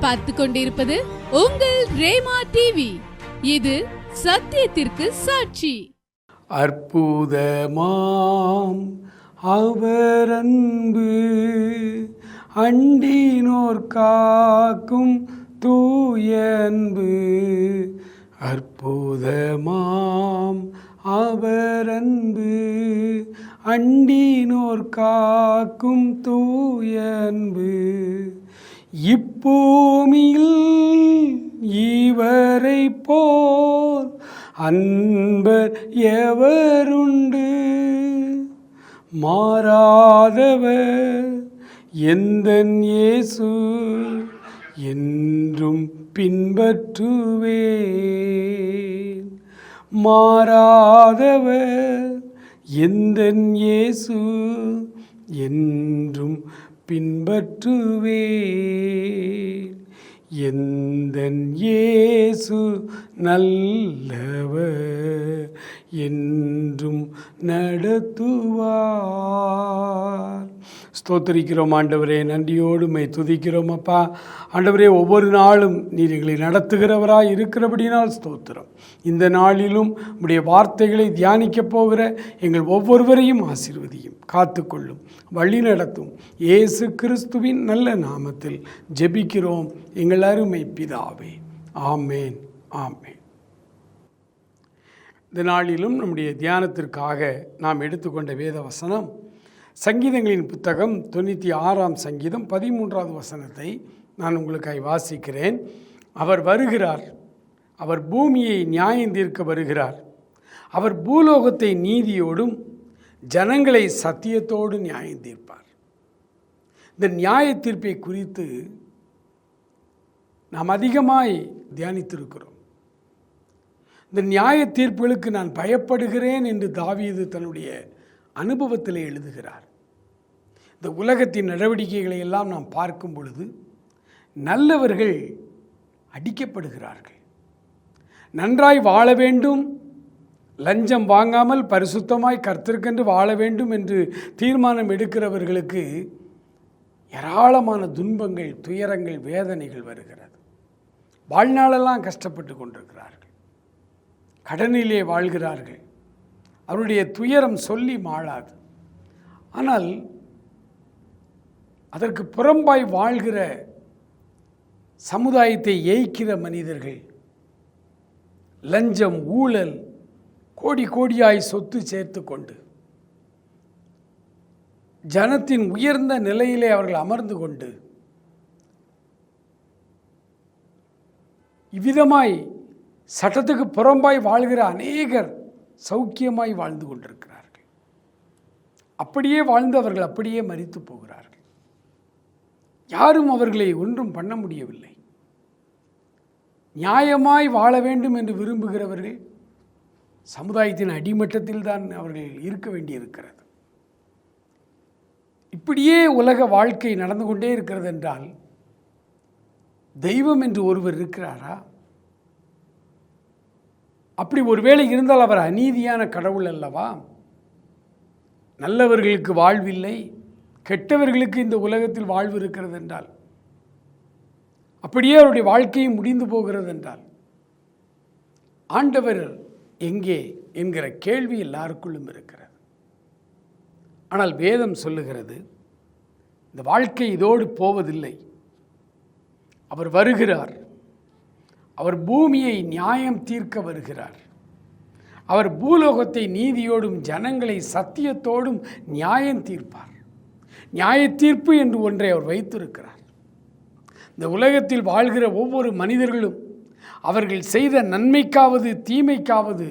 பார்த்து கொண்டிருப்பது உங்கள் ரேமா டிவி இது சத்தியத்திற்கு சாட்சி. அற்புதமாம் அவர் அன்பு அண்டினோர் காக்கும் தூய அன்பு அற்புதமாம் அவர் அன்பு அண்டினோர் காக்கும் தூய அன்பு இப்பூமியில் இவரை போல் அன்பர் எவருண்டு? மாறாதவர் எந்த இயேசு என்றும் பின்பற்றுவேன். மாறாதவர் எந்த இயேசு என்றும் பின்பற்றுவேன். எந்தன் இயேசு நல்லவர் என்றும் நடத்துவார். ஸ்தோத்தரிக்கிறோம் ஆண்டவரே. நன்றியோடு மை துதிக்கிறோம் அப்பா. ஆண்டவரே ஒவ்வொரு நாளும் நீர் எங்களை நடத்துகிறவராக இருக்கிறபடினால் ஸ்தோத்திரம். இந்த நாளிலும் உடைய வார்த்தைகளை தியானிக்கப் போகிற எங்கள் ஒவ்வொருவரையும் ஆசீர்வதியும் காத்துக்கொள்ளும் வழி நடத்தும் இயேசு கிறிஸ்துவின் நல்ல நாமத்தில் ஜெபிக்கிறோம். எங்கள் அருமை பிதாவே. ஆமேன். ஆமேன். இந்த நாளிலும் நம்முடைய தியானத்திற்காக நாம் எடுத்துக்கொண்ட வேத வசனம் சங்கீதங்களின் புத்தகம் தொண்ணூற்றி ஆறாம் சங்கீதம் பதிமூன்றாவது வசனத்தை நான் உங்களுக்காய் வாசிக்கிறேன். அவர் வருகிறார். அவர் பூமியை நியாயம் தீர்க்க வருகிறார். அவர் பூலோகத்தை நீதியோடும் ஜனங்களை சத்தியத்தோடு நியாயம் தீர்ப்பார். இந்த நியாய தீர்ப்பை குறித்து நாம் அதிகமாய் தியானித்திருக்கிறோம். இந்த நியாய தீர்ப்புகளுக்கு நான் பயப்படுகிறேன் என்று தாவீது தன்னுடைய அனுபவத்தில் எழுதுகிறார். இந்த உலகத்தின் நடவடிக்கைகளை எல்லாம் நாம் பார்க்கும் பொழுது நல்லவர்கள் அடிக்கப்படுகிறார்கள். நன்றாய் வாழ வேண்டும் லஞ்சம் வாங்காமல் பரிசுத்தமாய் கர்த்தருக்கென்று வாழ வேண்டும் என்று தீர்மானம் எடுக்கிறவர்களுக்கு ஏராளமான துன்பங்கள் துயரங்கள் வேதனைகள் வருகிறது. வாழ்நாளெல்லாம் கஷ்டப்பட்டு கொண்டிருக்கிறார்கள். கடனிலே வாழ்கிறார்கள். அவருடைய துயரம் சொல்லி மாளாது. ஆனால் அதற்கு புறம்பாய் வாழ்கிற சமுதாயத்தை ஏய்க்கிற மனிதர்கள் லஞ்சம் ஊழல் கோடி கோடியாய் சொத்து சேர்த்து கொண்டு ஜனத்தின் உயர்ந்த நிலையிலே அவர்கள் அமர்ந்து கொண்டு இவ்விதமாய் சட்டத்துக்கு புறம்பாய் வாழ்கிற அநேகர் சௌக்கியமாய் வாழ்ந்து கொண்டிருக்கிறார்கள். அப்படியே வாழ்ந்து அவர்கள் அப்படியே மறித்து போகிறார்கள். யாரும் அவர்களை ஒன்றும் பண்ண முடியவில்லை. நியாயமாய் வாழ வேண்டும் என்று விரும்புகிறவர்கள் சமுதாயத்தின் அடிமட்டத்தில் தான் அவர்கள் இருக்க வேண்டியிருக்கிறது. இப்படியே உலக வாழ்க்கை நடந்து கொண்டே இருக்கிறது என்றால் தெய்வம் என்று ஒருவர் இருக்கிறாரா? அப்படி ஒருவேளை இருந்தால் அவர் அநீதியான கடவுள் அல்லவா? நல்லவர்களுக்கு வாழ்வில்லை கெட்டவர்களுக்கு இந்த உலகத்தில் வாழ்வு இருக்கிறது என்றால் அப்படியே அவருடைய வாழ்க்கையும் முடிந்து போகிறது என்றால் ஆண்டவர் எங்கே என்கிற கேள்வி எல்லாருக்குள்ளும் இருக்கிறது. ஆனால் வேதம் சொல்லுகிறது இந்த வாழ்க்கை இதோடு போவதில்லை. அவர் வருகிறார். அவர் பூமியை நியாயம் தீர்க்க வருகிறார். அவர் பூலோகத்தை நீதியோடும் ஜனங்களை சத்தியத்தோடும் நியாயம் தீர்ப்பார். நியாய தீர்ப்பு என்று ஒன்றை அவர் வைத்திருக்கிறார். இந்த உலகத்தில் வாழ்கிற ஒவ்வொரு மனிதர்களும் அவர்கள் செய்த நன்மைக்காவது தீமைக்காவது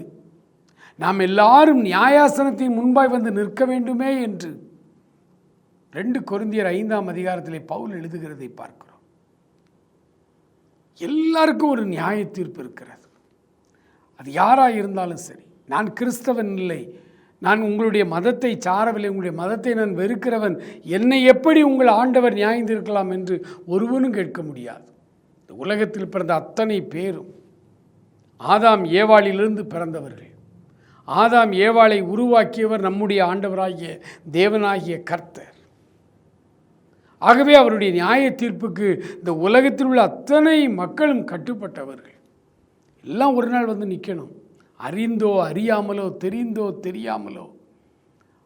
நாம் எல்லாரும் நியாயாசனத்தின் முன்பாய் வந்து நிற்க வேண்டுமே என்று ரெண்டு கொருந்தியர் ஐந்தாம் அதிகாரத்திலே பவுல் எழுதுகிறதை பார்க்கிறோம். எல்லாருக்கும் ஒரு நியாய தீர்ப்பு இருக்கிறது. அது யாராக இருந்தாலும் சரி நான் கிறிஸ்தவன் இல்லை நான் உங்களுடைய மதத்தை சாரவில்லை உங்களுடைய மதத்தை நான் வெறுக்கிறவன். என்னை எப்படி உங்கள் ஆண்டவர் நியாயந்திருக்கலாம் என்று ஒருவனும் கேட்க முடியாது. இந்த உலகத்தில் பிறந்த அத்தனை பேரும் ஆதாம் ஏவாளிலிருந்து பிறந்தவர்கள். ஆதாம் ஏவாளை உருவாக்கியவர் நம்முடைய ஆண்டவராகிய தேவனாகிய கர்த்தர். ஆகவே அவருடைய நியாய தீர்ப்புக்கு இந்த உலகத்தில் உள்ள அத்தனை மக்களும் கட்டுப்பட்டவர்கள். எல்லாம் ஒரு நாள் வந்து நிற்கணும் அறிந்தோ அறியாமலோ தெரிந்தோ தெரியாமலோ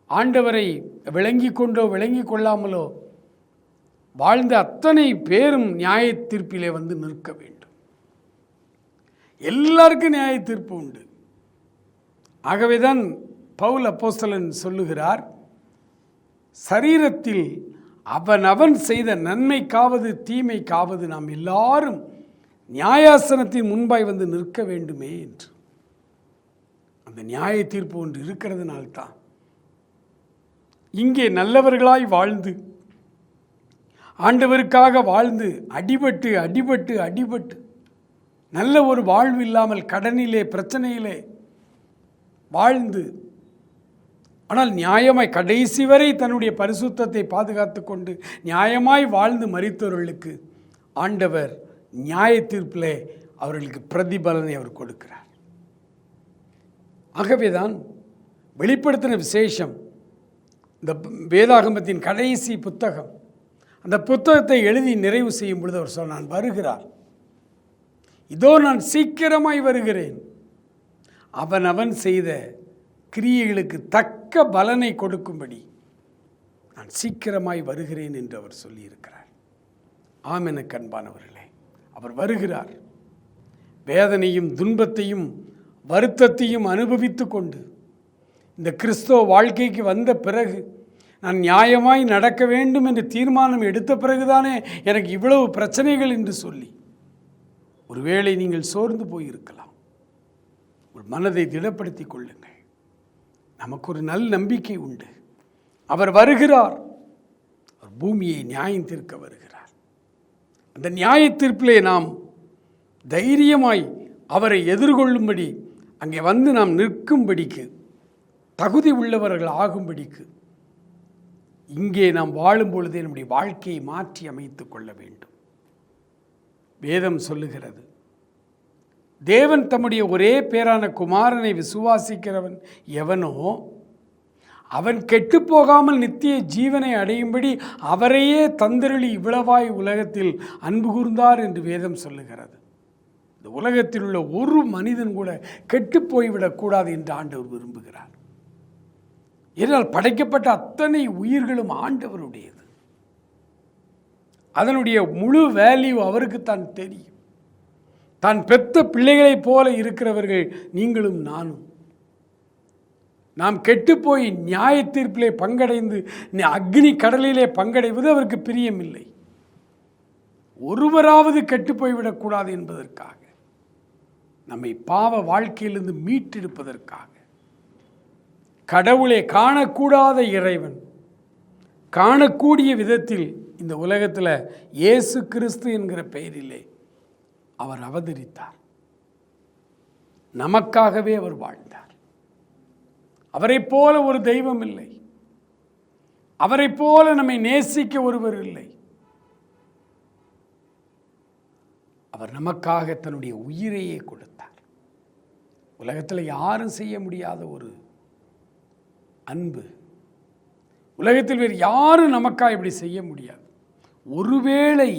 ஆண்டவரை விளங்கி கொண்டோ விளங்கி கொள்ளாமலோ வாழ்ந்த அத்தனை பேரும் நியாய தீர்ப்பிலே வந்து நிற்க வேண்டும். எல்லாருக்கும் நியாய தீர்ப்பு உண்டு. ஆகவேதான் பவுல் அப்போஸ்தலன் சொல்லுகிறார் சரீரத்தில் அவன் அவன் செய்த நன்மைக்காவது காவது நாம் எல்லாரும் நியாயாசனத்தின் முன்பாய் வந்து நிற்க வேண்டுமே என்று. அந்த நியாய தீர்ப்பு ஒன்று இருக்கிறதுனால்தான் இங்கே நல்லவர்களாய் வாழ்ந்து ஆண்டவருக்காக வாழ்ந்து அடிபட்டு அடிபட்டு அடிபட்டு நல்ல ஒரு வாழ்வு இல்லாமல் கடனிலே பிரச்சனையிலே வாழ்ந்து ஆனால் நியாயமாய் கடைசி வரை தன்னுடைய பரிசுத்தத்தை பாதுகாத்து கொண்டு நியாயமாய் வாழ்ந்து மறித்தவர்களுக்கு ஆண்டவர் நியாய தீர்ப்பிலே அவர்களுக்கு பிரதிபலனை அவர் கொடுக்கிறார். ஆகவேதான் வெளிப்படுத்தின விசேஷம் இந்த வேதாகமத்தின் கடைசி புத்தகம் அந்த புத்தகத்தை எழுதி நிறைவு செய்யும் பொழுது அவர் சொன்னான் வருகிறார். இதோ நான் சீக்கிரமாய் வருகிறேன். அவன் அவன் செய்த கிரியைகளுக்கு தக்க பலனை கொடுக்கும்படி நான் சீக்கிரமாய் வருகிறேன் என்று அவர் சொல்லியிருக்கிறார். ஆம் என கண்பானவர்களே அவர் வருகிறார். வேதனையும் துன்பத்தையும் வருத்தத்தையும் அனுபவித்து கொண்டு இந்த கிறிஸ்தவ வாழ்க்கைக்கு வந்த பிறகு நான் நியாயமாய் நடக்க வேண்டும் என்று தீர்மானம் எடுத்த பிறகுதானே எனக்கு இவ்வளவு பிரச்சனைகள் என்று சொல்லி ஒருவேளை நீங்கள் சோர்ந்து போயிருக்கலாம். ஒரு மனதை திடப்படுத்திக் கொள்ளுங்கள். நமக்கு ஒரு நல் நம்பிக்கை உண்டு. அவர் வருகிறார். அவர் பூமியை நியாயம் தீர்க்க வருகிறார். அந்த நியாய தீர்ப்பிலே நாம் தைரியமாய் அவரை எதிர்கொள்ளும்படி அங்கே வந்து நாம் நிற்கும்படிக்கு தகுதி உள்ளவர்கள் ஆகும்படிக்கு இங்கே நாம் வாழும் பொழுதே நம்முடைய வாழ்க்கையை மாற்றி அமைத்து கொள்ள வேண்டும். வேதம் சொல்லுகிறது தேவன் தம்முடைய ஒரே பேரான குமாரனை விசுவாசிக்கிறவன் எவனோ அவன் கெட்டுப்போகாமல் நித்திய ஜீவனை அடையும்படி அவரையே தந்தருளி இவ்வளவாய் உலகத்தில் அன்பு கூர்ந்தார் என்று வேதம் சொல்லுகிறது. இந்த உலகத்தில் உள்ள ஒரு மனிதன் கூட கெட்டு போய்விடக்கூடாது என்று ஆண்டவர் விரும்புகிறார். ஏனால் படைக்கப்பட்ட அத்தனை உயிர்களும் ஆண்டவருடையது. அதனுடைய முழு வேல்யூ அவருக்கு தான் தெரியும். தான் பெத்த பிள்ளைகளைப் போல இருக்கிறவர்கள் நீங்களும் நானும். நாம் கெட்டுப்போய் நியாய தீர்ப்பிலே பங்கடைந்து அக்னி கடலிலே பங்கடைவது அவருக்கு பிரியமில்லை. ஒருவராவது கெட்டுப் போய்விடக்கூடாது என்பதற்காக. நம்மை பாவ வாழ்க்கையிலிருந்து மீட்டெடுப்பதற்காக. கடவுளை காணக்கூடாத இறைவன். காணக்கூடிய விதத்தில் இந்த உலகத்தில் இயேசு கிறிஸ்து என்கிற பெயரிலே அவர் அவதரித்தார். நமக்காகவே அவர் வாழ்ந்தார். அவரைப் போல ஒரு தெய்வம் இல்லை. அவரைப் போல நம்மை நேசிக்க ஒருவர் இல்லை. அவர் நமக்காக தன்னுடைய உயிரையே கொடுத்தார். உலகத்தில் யாரும் செய்ய முடியாத ஒரு அன்பு. உலகத்தில் வேறு யாரும் நமக்காக இப்படி செய்ய முடியாது. ஒருவேளை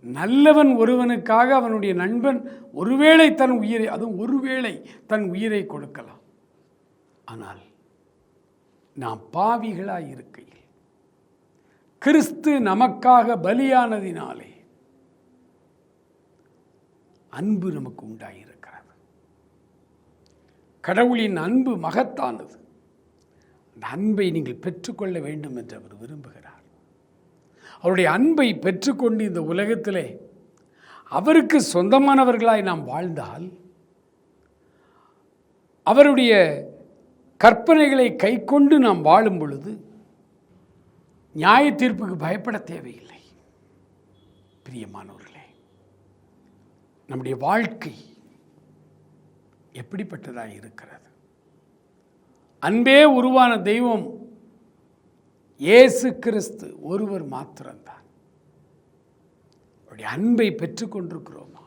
நல்லவன் ஒருவனுக்காக அவனுடைய நண்பன் ஒருவேளை தன் உயிரை அதுவும் ஒருவேளை தன் உயிரை கொடுக்கலாம். ஆனால் நாம் பாவிகளாக இருக்கையில் கிறிஸ்து நமக்காக பலியானதினாலே அன்பு நமக்கு உண்டாயிருக்கு. கடவுளின் அன்பு மகத்தானது. அந்த அன்பை நீங்கள் பெற்றுக்கொள்ள வேண்டும் என்று அவர் விரும்புகிறார். அவருடைய அன்பை பெற்றுக்கொண்டு இந்த உலகத்திலே அவருக்கு சொந்தமானவர்களாய் நாம் வாழ்ந்தால் அவருடைய கற்பனைகளை கைக்கொண்டு நாம் வாழும் பொழுது நியாய தீர்ப்புக்கு பயப்பட தேவையில்லை. பிரியமானவர்களே நம்முடைய வாழ்க்கை எப்படிப்பட்டதாக இருக்கிறது? அன்பே உருவான தெய்வம் இயேசு கிறிஸ்து ஒருவர் மாத்திரம்தான். அவருடைய அன்பை பெற்றுக்கொண்டிருக்கிறோமா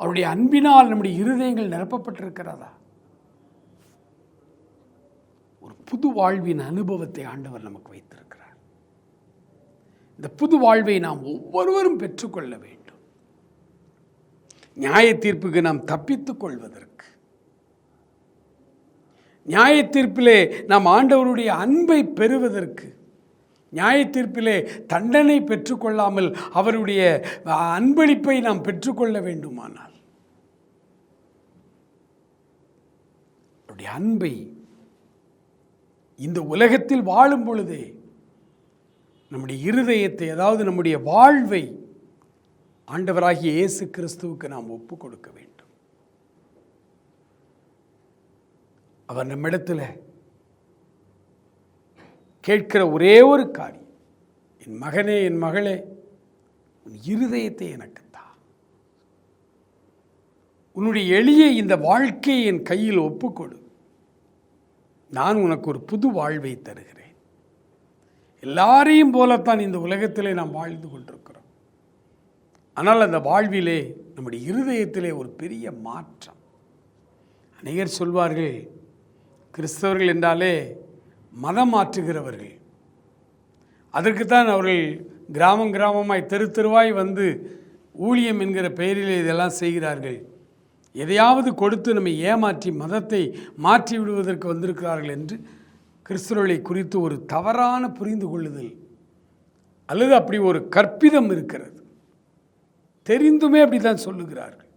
அவருடைய அன்பினால் நம்முடைய இருதயங்கள் நிரப்பப்பட்டிருக்கிறதா? ஒரு புது வாழ்வின் அனுபவத்தை ஆண்டவர் நமக்கு வைத்திருக்கிறார். இந்த புது வாழ்வை நாம் ஒவ்வொருவரும் பெற்றுக்கொள்ள வேண்டும். நியாய தீர்ப்புக்கு நாம் தப்பித்துக் கொள்வதற்கு. நியாய தீர்ப்பிலே நாம் ஆண்டவருடைய அன்பை பெறுவதற்கு. நியாய தீர்ப்பிலே தண்டனை பெற்றுக்கொள்ளாமல் அவருடைய அன்பளிப்பை நாம் பெற்றுக்கொள்ள வேண்டுமானால். அவருடைய அன்பை இந்த உலகத்தில் வாழும் பொழுதே நம்முடைய இருதயத்தை அதாவது நம்முடைய வாழ்வை ஆண்டவராகிய இயேசு கிறிஸ்துவுக்கு நாம் ஒப்பு கொடுக்க வேண்டும். அவர் நம்மிடத்தில் கேட்கிற ஒரே ஒரு காரியம் என் மகனே என் மகளே உன் இருதயத்தை எனக்கு தா. உன்னுடைய எளிய இந்த வாழ்க்கையை என் கையில் ஒப்புக்கொடு நான் உனக்கு ஒரு புது வாழ்வை தருகிறேன். எல்லாரையும் போலத்தான் இந்த உலகத்திலே நாம் வாழ்ந்து கொண்டிருக்கிறோம். ஆனால் அந்த வாழ்விலே நம்முடைய இருதயத்திலே ஒரு பெரிய மாற்றம். அநேகர் சொல்வார்கள் கிறிஸ்தவர்கள் என்றாலே மதம் மாற்றுகிறவர்கள். அதற்குத்தான் அவர்கள் கிராமம் கிராமமாய் தெரு தெருவாய் வந்து ஊழியம் என்கிற பெயரில் இதெல்லாம் செய்கிறார்கள். எதையாவது கொடுத்து நம்மை ஏமாற்றி மதத்தை மாற்றி விடுவதற்கு வந்திருக்கிறார்கள் என்று கிறிஸ்தவர்களை குறித்து ஒரு தவறான புரிந்து கொள்ளுதல். அல்லது அப்படி ஒரு கற்பிதம் இருக்கிறது. தெரிந்துமே அப்படி தான் சொல்லுகிறார்கள்.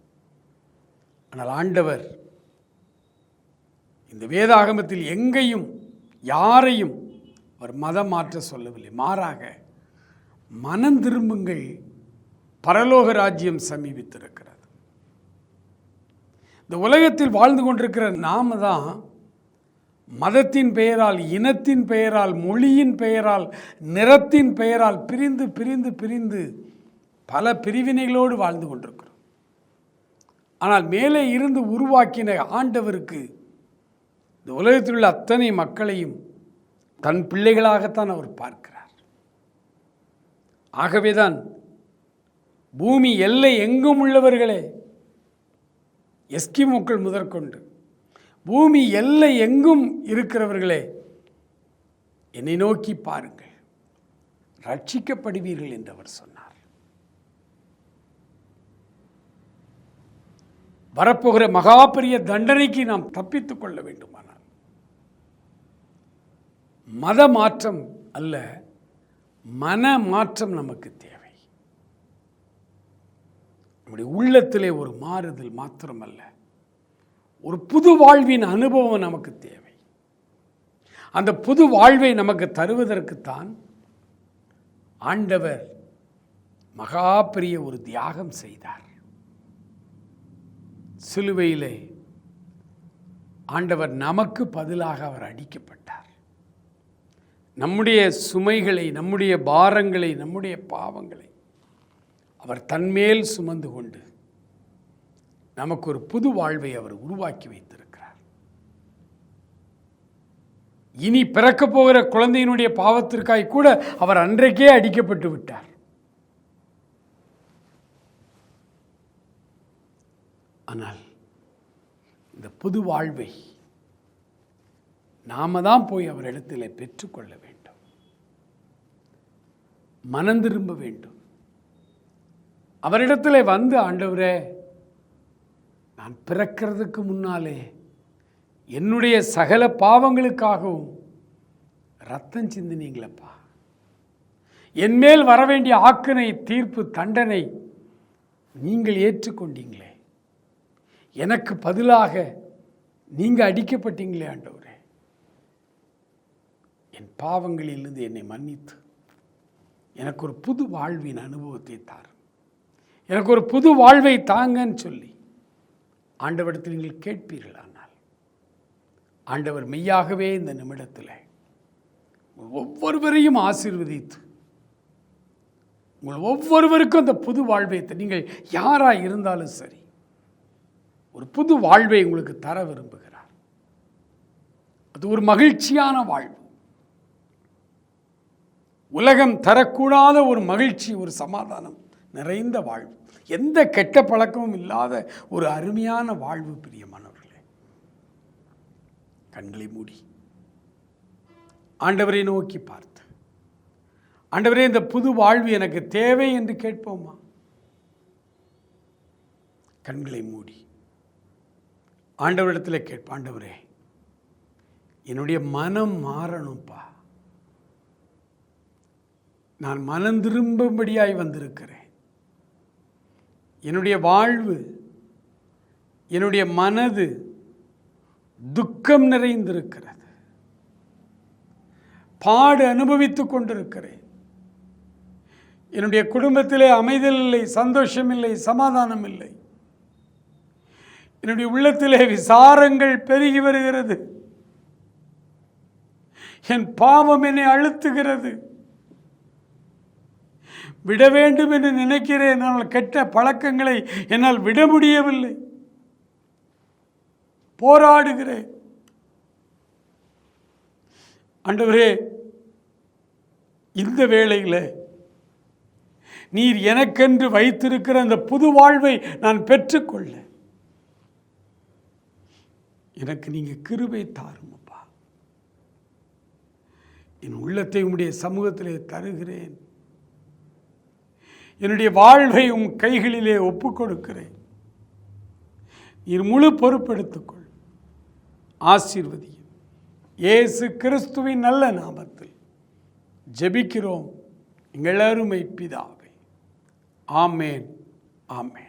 ஆனால் ஆண்டவர் இந்த வேதாகமத்தில் எங்கேயும் யாரையும் அவர் மதம் மாற்ற சொல்லவில்லை. மாறாக மனம் திரும்புங்கள் பரலோக ராஜ்யம் சமீபித்திருக்கிறது. இந்த உலகத்தில் வாழ்ந்து கொண்டிருக்கிற நாம தான் மதத்தின் பெயரால் இனத்தின் பெயரால் மொழியின் பெயரால் நிறத்தின் பெயரால் பிரிந்து பிரிந்து பிரிந்து பல பிரிவினைகளோடு வாழ்ந்து கொண்டிருக்கிறோம். ஆனால் மேலே இருந்து உருவாக்கின ஆண்டவருக்கு இந்த உலகத்தில் உள்ள அத்தனை மக்களையும் தன் பிள்ளைகளாகத்தான் அவர் பார்க்கிறார். ஆகவேதான் பூமி எல்லை எங்கும் உள்ளவர்களே எஸ்கிமோக்கள் முதற்கொண்டு பூமி எல்லை எங்கும் இருக்கிறவர்களே என்னை நோக்கி பாருங்கள். ரட்சிக்கப்படுவீர்கள் என்று அவர் சொன்னார். வரப்போகிற மகா பெரிய தண்டனைக்கு நாம் தப்பித்துக் கொள்ள வேண்டுமானால். மத மாற்றம் அல்ல மன மாற்றம் நமக்கு தேவை. நம்முடைய உள்ளத்திலே ஒரு மாறுதல் மாத்திரம் அல்ல ஒரு புது வாழ்வின் அனுபவம் நமக்கு தேவை. அந்த புது வாழ்வை நமக்கு தருவதற்குத்தான் ஆண்டவர் மகா பெரிய ஒரு தியாகம் செய்தார். சிலுவையிலே ஆண்டவர் நமக்கு பதிலாக அவர் அடிக்கப்பட்டார். நம்முடைய சுமைகளை நம்முடைய பாரங்களை நம்முடைய பாவங்களை அவர் தன்மேல் சுமந்து கொண்டு நமக்கு ஒரு புது வாழ்வை அவர் உருவாக்கி வைத்திருக்கிறார். இனி பிறக்கப் போகிற குழந்தையினுடைய பாவத்திற்காய் கூட அவர் அன்றைக்கே அடிக்கப்பட்டு விட்டார். ஆனால் இந்த புது வாழ்வை நாம தான் போய் அவரிடத்தில் பெற்றுக்கொள்ள வேண்டும். மனம் திரும்ப வேண்டும். அவரிடத்தில் வந்து ஆண்டவரே நான் பிறக்கிறதுக்கு முன்னாலே என்னுடைய சகல பாவங்களுக்காகவும் ரத்தம் சிந்தினீங்களப்பா. என்மேல் வர வேண்டிய ஆக்கினை தீர்ப்பு தண்டனை நீங்கள் ஏற்றுக்கொண்டீங்களே. எனக்கு பதிலாக நீங்கள் அடிக்கப்பட்டீங்களே ஆண்டவரே. என் பாவங்களிலிருந்து என்னை மன்னித்து. எனக்கு ஒரு புது வாழ்வின் அனுபவத்தை தார். எனக்கு ஒரு புது வாழ்வை தாங்கன்னு சொல்லி ஆண்டவரிடத்தில் நீங்கள் கேட்பீர்களானால் ஆண்டவர் மெய்யாகவே இந்த நிமிடத்தில் ஒவ்வொருவரையும் ஆசீர்வதித்து உங்கள் ஒவ்வொருவருக்கும் அந்த புது வாழ்வை நீங்கள் யாராக இருந்தாலும் சரி ஒரு புது வாழ்வை உங்களுக்கு தர விரும்புகிறார். அது ஒரு மகிழ்ச்சியான வாழ்வு. உலகம் தரக்கூடாத ஒரு மகிழ்ச்சி ஒரு சமாதானம் நிறைந்த வாழ்வு. எந்த கெட்ட பழக்கமும் இல்லாத ஒரு அருமையான வாழ்வு பிரியமானவர்களே. கண்களை மூடி. ஆண்டவரை நோக்கி பார்த்து. ஆண்டவரே இந்த புது வாழ்வு எனக்கு தேவை என்று கேட்போமா? கண்களை மூடி. ஆண்டவரிடத்தில் கேட்போம் ஆண்டவரே என்னுடைய மனம் மாறணும்ப்பா நான் மனம் திரும்பும்படியாய் வந்திருக்கிறேன். என்னுடைய வாழ்வு என்னுடைய மனது துக்கம் நிறைந்திருக்கிறது. பாடு அனுபவித்துக் கொண்டிருக்கிறேன். என்னுடைய குடும்பத்திலே அமைதல் இல்லை சந்தோஷம் இல்லை சமாதானம் இல்லை. என்னுடைய உள்ளத்திலே விசாரங்கள் பெருகி வருகிறது. என் பாவம் என்னை அழுத்துகிறது. விட வேண்டும் என்று நினைக்கிறேன். ஆனால் கெட்ட பழக்கங்களை என்னால் விட முடியவில்லை. போராடுகிறேன். ஆண்டவரே இந்த வேளையில் நீர் எனக்கென்று வைத்திருக்கிற அந்த புது வாழ்வை நான் பெற்றுக்கொள்ள எனக்கு நீங்கள் கிருபை தாருமப்பா. என் உள்ளத்தை உம்முடைய சமூகத்திலே தருகிறேன். என்னுடைய வாழ்வை உம் கைகளிலே ஒப்புக் கொடுக்கிறேன் நீர் முழு பொறுப்பெடுத்துக்கொள். ஆசீர்வதியும். இயேசு கிறிஸ்துவின் நல்ல நாமத்தில் ஜெபிக்கிறோம். எங்கள் அருமை பிதாவே. ஆமேன். ஆமேன்.